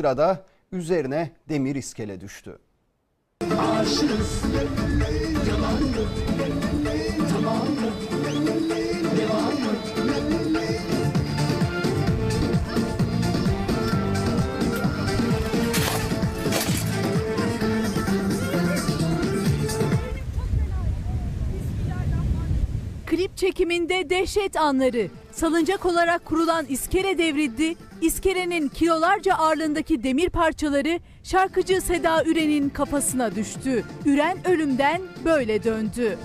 Sırada üzerine demir iskele düştü. Klip çekiminde dehşet anları. Salıncak olarak kurulan iskele devrildi. İskelenin kilolarca ağırlığındaki demir parçaları şarkıcı Seda Üren'in kafasına düştü. Üren ölümden böyle döndü.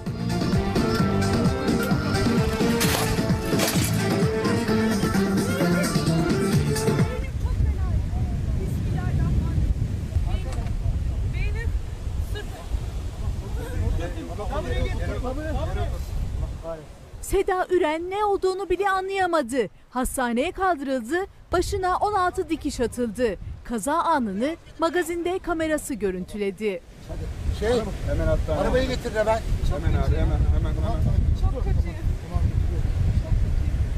Seda Üren ne olduğunu bile anlayamadı. Hastaneye kaldırıldı, başına 16 dikiş atıldı. Kaza anını magazinde kamerası görüntüledi. Şey, hemen hatta. Arabayı getir hemen. Hemen abi hemen hemen hemen.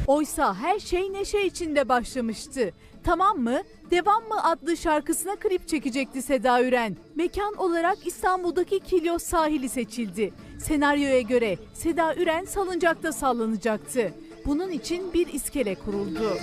Oysa her şey neşe içinde başlamıştı. Tamam mı? Devam mı adlı şarkısına klip çekecekti Seda Üren. Mekan olarak İstanbul'daki Kilyos sahili seçildi. Senaryoya göre Seda Üren salıncakta sallanacaktı. Bunun için bir iskele kuruldu.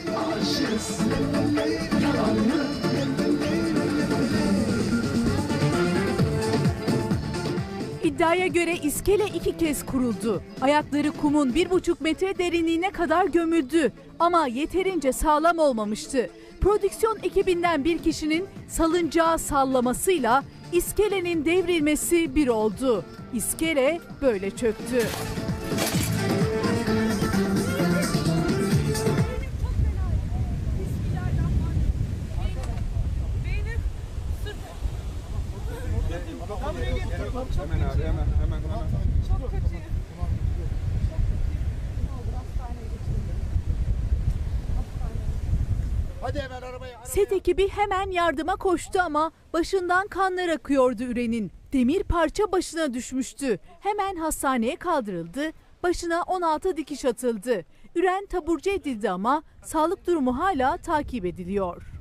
İddiaya göre iskele iki kez kuruldu. Ayakları kumun bir buçuk metre derinliğine kadar gömüldü. Ama yeterince sağlam olmamıştı. Prodüksiyon ekibinden bir kişinin salıncağı sallamasıyla iskelenin devrilmesi bir oldu. İskele böyle çöktü. Hemen abi hemen hemen hemen. Hadi hemen arabaya. Set ekibi hemen yardıma koştu ama başından kanlar akıyordu Üren'in. Demir parça başına düşmüştü. Hemen hastaneye kaldırıldı. Başına 16 dikiş atıldı. Üren taburcu edildi ama sağlık durumu hala takip ediliyor.